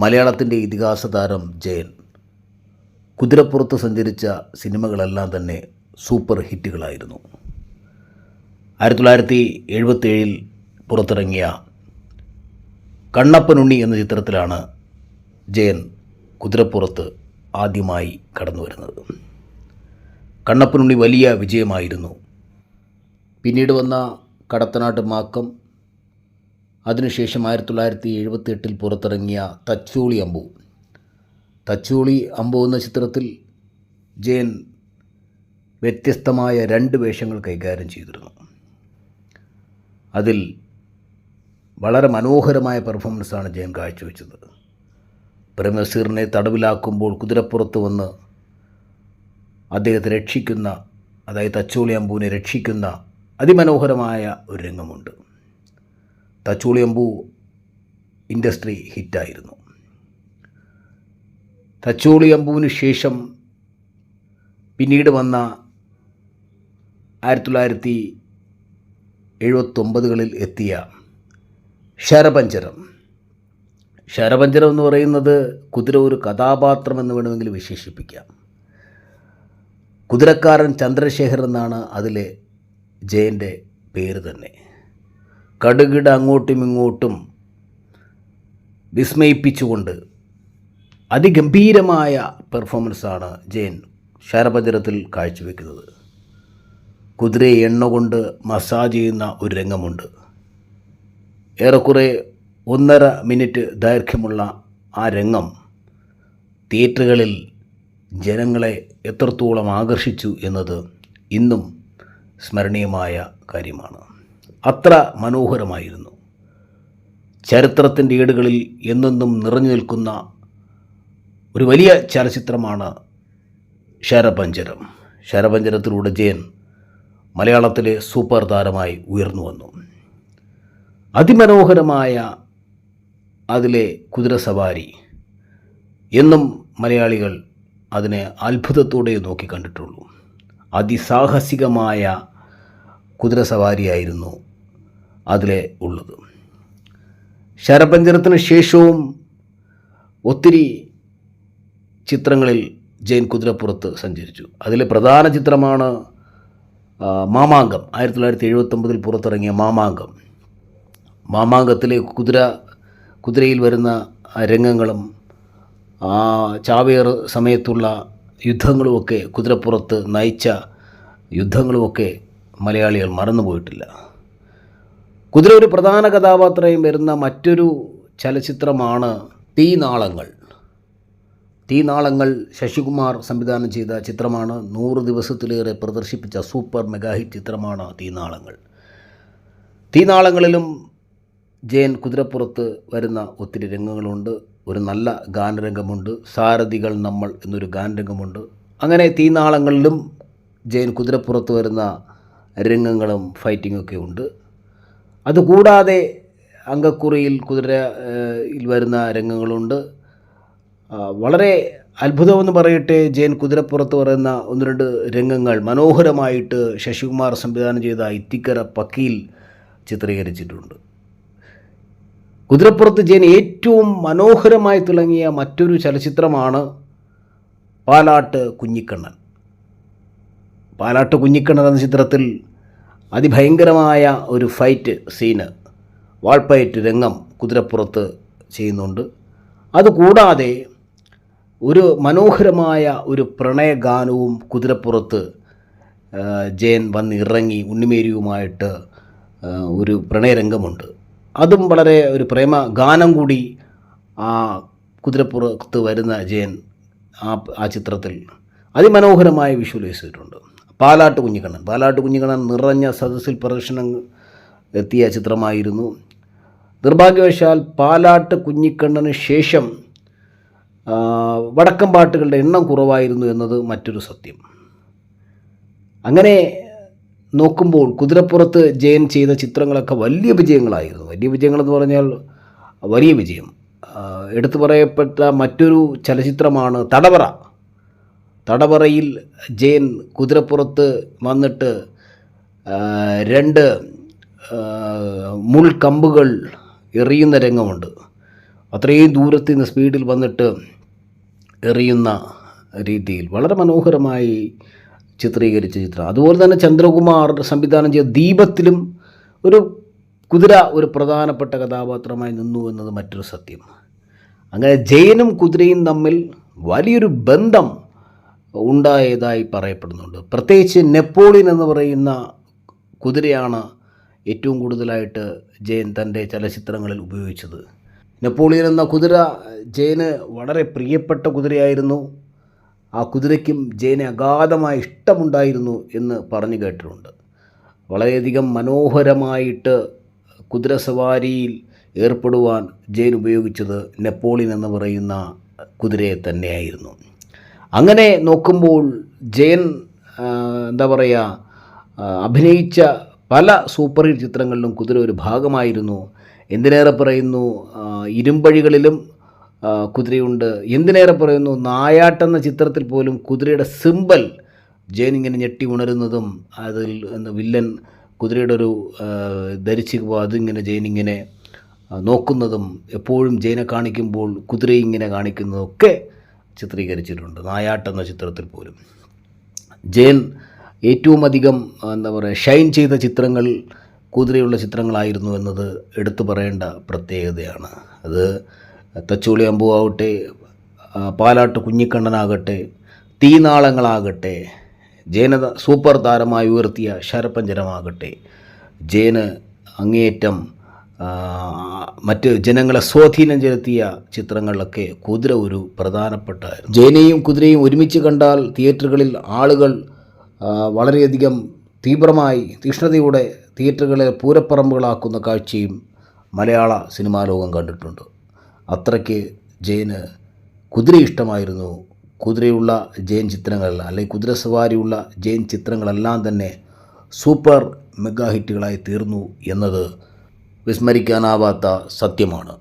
മലയാളത്തിന്റെ ഇതിഹാസ താരം ജയൻ. കുതിരപ്പുറത്ത് സഞ്ചരിച്ച സിനിമകളെല്ലാം തന്നെ സൂപ്പർ ഹിറ്റുകളായിരുന്നു. ആയിരത്തി തൊള്ളായിരത്തി എഴുപത്തേഴിൽ പുറത്തിറങ്ങിയ കണ്ണപ്പനുണ്ണി എന്ന ചിത്രത്തിലാണ് ജയൻ കുതിരപ്പുറത്ത് ആദ്യമായി കടന്നു വരുന്നത്. കണ്ണപ്പനുണ്ണി വലിയ വിജയമായിരുന്നു. പിന്നീട് വന്ന കടത്തനാട്ട് മാക്കം അതിനുശേഷം ആയിരത്തി തൊള്ളായിരത്തി എഴുപത്തി എട്ടിൽ പുറത്തിറങ്ങിയ തച്ചോളി അമ്പു. തച്ചോളി അമ്പു എന്ന ചിത്രത്തിൽ ജയൻ വ്യത്യസ്തമായ രണ്ട് വേഷങ്ങൾ കൈകാര്യം ചെയ്തിരുന്നു. അതിൽ വളരെ മനോഹരമായ പെർഫോമൻസാണ് ജയൻ കാഴ്ചവെച്ചത്. പ്രമസീറിനെ തടവിലാക്കുമ്പോൾ കുതിരപ്പുറത്ത് വന്ന് അദ്ദേഹത്തെ രക്ഷിക്കുന്ന അതായത് തച്ചോളി അമ്പുവിനെ രക്ഷിക്കുന്ന അതിമനോഹരമായ ഒരു രംഗമുണ്ട്. തച്ചോളി അമ്പു ഇൻഡസ്ട്രി ഹിറ്റായിരുന്നു. തച്ചോളി അമ്പുവിന് ശേഷം പിന്നീട് വന്ന ആയിരത്തി തൊള്ളായിരത്തി എഴുപത്തൊമ്പതുകളിൽ എത്തിയ ശരപഞ്ചരം. ശരപഞ്ചരം എന്ന് പറയുന്നത് കുതിര ഒരു കഥാപാത്രം എന്ന് വേണമെങ്കിൽ വിശേഷിപ്പിക്കാം. കുതിരക്കാരൻ ചന്ദ്രശേഖർ എന്നാണ് അതിലെ ജയന്റെ പേര് തന്നെ. കടുകിട അങ്ങോട്ടും ഇങ്ങോട്ടും വിസ്മയിപ്പിച്ചുകൊണ്ട് അതിഗംഭീരമായ പെർഫോമൻസാണ് ജയൻ ശരപഞ്ചരത്തിൽ കാഴ്ചവെക്കുന്നത്. കുതിരയെ എണ്ണ കൊണ്ട് മസാജ് ചെയ്യുന്ന ഒരു രംഗമുണ്ട്. ഏറെക്കുറെ ഒന്നര മിനിറ്റ് ദൈർഘ്യമുള്ള ആ രംഗം തിയേറ്ററുകളിൽ ജനങ്ങളെ എത്രത്തോളം ആകർഷിച്ചു എന്നത് ഇന്നും സ്മരണീയമായ കാര്യമാണ്. അത്ര മനോഹരമായിരുന്നു. ചരിത്രത്തിന്റെ ഏടുകളിൽ എന്നെന്നും നിറഞ്ഞു നിൽക്കുന്ന ഒരു വലിയ ചലച്ചിത്രമാണ് ശരപഞ്ചരം ശരപഞ്ചരത്തിലൂടെ ജയൻ മലയാളത്തിലെ സൂപ്പർ താരമായി ഉയർന്നു വന്നു. അതിമനോഹരമായ അതിലെ കുതിരസവാരി എന്നും മലയാളികൾ അതിനെ അത്ഭുതത്തോടെ നോക്കി കണ്ടിട്ടുള്ളൂ അതിസാഹസികമായ കുതിരസവാരിയായിരുന്നു അതിലെ ഉള്ളത്. ശരപഞ്ചരത്തിന് ശേഷവും ഒത്തിരി ചിത്രങ്ങളിൽ ജയൻ കുതിരപ്പുറത്ത് സഞ്ചരിച്ചു. അതിലെ പ്രധാന ചിത്രമാണ് മാമാങ്കം. ആയിരത്തി തൊള്ളായിരത്തി എഴുപത്തൊമ്പതിൽ പുറത്തിറങ്ങിയ മാമാങ്കം. മാമാങ്കത്തിലെ കുതിര കുതിരയിൽ വരുന്ന രംഗങ്ങളും ആ ചാവേർ സമയത്തുള്ള യുദ്ധങ്ങളുമൊക്കെ കുതിരപ്പുറത്ത് നയിച്ച യുദ്ധങ്ങളുമൊക്കെ മലയാളികൾ മറന്നുപോയിട്ടില്ല. കുതിര ഒരു പ്രധാന കഥാപാത്രയും വരുന്ന മറ്റൊരു ചലച്ചിത്രമാണ് തീനാളങ്ങൾ തീനാളങ്ങൾ ശശികുമാർ സംവിധാനം ചെയ്ത ചിത്രമാണ്. നൂറ് ദിവസത്തിലേറെ പ്രദർശിപ്പിച്ച സൂപ്പർ മെഗാ ഹിറ്റ് ചിത്രമാണ് തീനാളങ്ങൾ തീനാളങ്ങളിലും ജയൻ കുതിരപ്പുറത്ത് വരുന്ന ഒത്തിരി രംഗങ്ങളുണ്ട്. ഒരു നല്ല ഗാനരംഗമുണ്ട്. സാരഥികൾ നമ്മൾ എന്നൊരു ഗാനരംഗമുണ്ട്. അങ്ങനെ തീനാളങ്ങളിലും ജയൻ കുതിരപ്പുറത്ത് വരുന്ന രംഗങ്ങളും ഫൈറ്റിങ്ങൊക്കെ ഉണ്ട്. അതുകൂടാതെ അങ്കക്കുറിയിൽ കുതിര ഏഹ്, വരുന്ന രംഗങ്ങളുണ്ട്. വളരെ അത്ഭുതമെന്ന് പറയട്ടെ ജയൻ കുതിരപ്പുറത്ത് പറയുന്ന ഒന്ന് രണ്ട് രംഗങ്ങൾ മനോഹരമായിട്ട് ശശികുമാർ സംവിധാനം ചെയ്ത ഇത്തിക്കര പക്കിയിൽ ചിത്രീകരിച്ചിട്ടുണ്ട്. കുതിരപ്പുറത്ത് ജയൻ ഏറ്റവും മനോഹരമായി തിളങ്ങിയ മറ്റൊരു ചലച്ചിത്രമാണ് പാലാട്ട് കുഞ്ഞിക്കണ്ണൻ. പാലാട്ട് കുഞ്ഞിക്കണ്ണൻ എന്ന ചിത്രത്തിൽ അതിഭയങ്കരമായ ഒരു ഫൈറ്റ് സീന് വാൾപ്പയറ്റ് രംഗം കുതിരപ്പുറത്ത് ചെയ്യുന്നുണ്ട്. അതുകൂടാതെ ഒരു മനോഹരമായ ഒരു പ്രണയഗാനവും കുതിരപ്പുറത്ത് ജയൻ വന്ന് ഇറങ്ങി ഉണ്ണിമേരിയുമായിട്ട് ഒരു പ്രണയരംഗമുണ്ട്. അതും വളരെ ഒരു പ്രേമ ഗാനം കൂടി ആ കുതിരപ്പുറത്ത് വരുന്ന ജയൻ ആ ആ ചിത്രത്തിൽ അതിമനോഹരമായി വിഷ്വലൈസ് ചെയ്തിട്ടുണ്ട്. പാലാട്ട് കുഞ്ഞിക്കണ്ണൻ. പാലാട്ട് കുഞ്ഞിക്കണ്ണൻ നിറഞ്ഞ സദസ്സിൽ പ്രദർശനം എത്തിയ ചിത്രമായിരുന്നു. നിർഭാഗ്യവശാൽ പാലാട്ട് കുഞ്ഞിക്കണ്ണന് ശേഷം വടക്കം പാട്ടുകളുടെ എണ്ണം കുറവായിരുന്നു എന്നത് മറ്റൊരു സത്യം. അങ്ങനെ നോക്കുമ്പോൾ കുതിരപ്പുറത്ത് ജയൻ ചെയ്ത ചിത്രങ്ങളൊക്കെ വലിയ വിജയങ്ങളായിരുന്നു. വലിയ വിജയങ്ങളെന്ന് പറഞ്ഞാൽ വലിയ വിജയം. എടുത്തു പറയപ്പെട്ട മറ്റൊരു ചലച്ചിത്രമാണ് തടവറ. തടവറയിൽ ജയൻ കുതിരപ്പുറത്ത് വന്നിട്ട് രണ്ട് മുൾ മുൾക്കമ്പുകൾ എറിയുന്ന രംഗമുണ്ട്. അത്രയും ദൂരത്തു നിന്ന് സ്പീഡിൽ വന്നിട്ട് എറിയുന്ന രീതിയിൽ വളരെ മനോഹരമായി ചിത്രീകരിച്ച ചിത്രം. അതുപോലെ തന്നെ ചന്ദ്രകുമാർ സംവിധാനം ചെയ്ത ദീപത്തിലും ഒരു കുതിര ഒരു പ്രധാനപ്പെട്ട കഥാപാത്രമായി നിന്നു എന്നത് മറ്റൊരു സത്യം. അങ്ങനെ ജയനും കുതിരയും തമ്മിൽ വലിയൊരു ബന്ധം ഉണ്ടായതായി പറയപ്പെടുന്നുണ്ട്. പ്രത്യേകിച്ച് നെപ്പോളിയൻ എന്ന് പറയുന്ന കുതിരയാണ് ഏറ്റവും കൂടുതലായിട്ട് ജയൻ തന്റെ ചലച്ചിത്രങ്ങളിൽ ഉപയോഗിച്ചത്. നെപ്പോളിയൻ എന്ന കുതിര ജയന് വളരെ പ്രിയപ്പെട്ട കുതിരയായിരുന്നു. ആ കുതിരയ്ക്കും ജയന് അഗാധമായ ഇഷ്ടമുണ്ടായിരുന്നു എന്ന് പറഞ്ഞു കേട്ടിട്ടുണ്ട്. വളരെയധികം മനോഹരമായിട്ട് കുതിരസവാരിയിൽ ഏർപ്പെടുവാൻ ജയൻ ഉപയോഗിച്ചത് നെപ്പോളിയൻ എന്ന് പറയുന്ന കുതിരയെ തന്നെയായിരുന്നു. അങ്ങനെ നോക്കുമ്പോൾ ജയൻ എന്താ പറയുക അഭിനയിച്ച പല സൂപ്പർ ഹിറ്റ് ചിത്രങ്ങളിലും കുതിര ഒരു ഭാഗമായിരുന്നു. എന്തിനേറെ പറയുന്നു ഇരുമ്പഴികളിലും കുതിരയുണ്ട്. എന്തിനേറെ പറയുന്നു നായാട്ടെന്ന ചിത്രത്തിൽ പോലും കുതിരയുടെ സിമ്പൽ ജയൻ ഇങ്ങനെ ഞെട്ടി ഉണരുന്നതും അതിൽ വില്ലൻ കുതിരയുടെ ഒരു ധരിച്ചു അതിങ്ങനെ ജയൻ ഇങ്ങനെ നോക്കുന്നതും എപ്പോഴും ജയനെ കാണിക്കുമ്പോൾ കുതിര ഇങ്ങനെ കാണിക്കുന്നതും ഒക്കെ ചിത്രീകരിച്ചിട്ടുണ്ട്. നായാട്ട് എന്ന ചിത്രത്തിൽ പോലും. ജയൻ ഏറ്റവും അധികം എന്താ പറയുക ഷൈൻ ചെയ്ത ചിത്രങ്ങൾ കുതിരയുള്ള ചിത്രങ്ങളായിരുന്നു എന്നത് എടുത്തു പറയേണ്ട പ്രത്യേകതയാണ്. അത് തച്ചോളി അമ്പു ആവട്ടെ ആ, പാലാട്ട് കുഞ്ഞിക്കണ്ണനാകട്ടെ തീനാളങ്ങളാകട്ടെ ജയനത സൂപ്പർ താരമായി ഉയർത്തിയ ശരപ്പഞ്ചരമാകട്ടെ ജയന് അങ്ങേയറ്റം മറ്റ് ജനങ്ങളെ സ്വാധീനം ചെലുത്തിയ ചിത്രങ്ങളിലൊക്കെ കുതിര ഒരു പ്രധാനപ്പെട്ട ജയനെയും കുതിരയും ഒരുമിച്ച് കണ്ടാൽ തിയേറ്ററുകളിൽ ആളുകൾ വളരെയധികം തീവ്രമായി തീക്ഷ്ണതയോടെ തിയേറ്ററുകളെ പൂരപ്പറമ്പുകളാക്കുന്ന കാഴ്ചയും മലയാള സിനിമാ ലോകം കണ്ടിട്ടുണ്ട്. അത്രയ്ക്ക് ജയന് കുതിര ഇഷ്ടമായിരുന്നു. കുതിരയുള്ള ജയൻ ചിത്രങ്ങൾ അല്ലെങ്കിൽ കുതിര സവാരിയുള്ള ജയൻ ചിത്രങ്ങളെല്ലാം തന്നെ സൂപ്പർ മെഗാ ഹിറ്റുകളായി തീർന്നു എന്നത് വിസ്മരിക്കാനാവാത്ത സത്യമാണ്.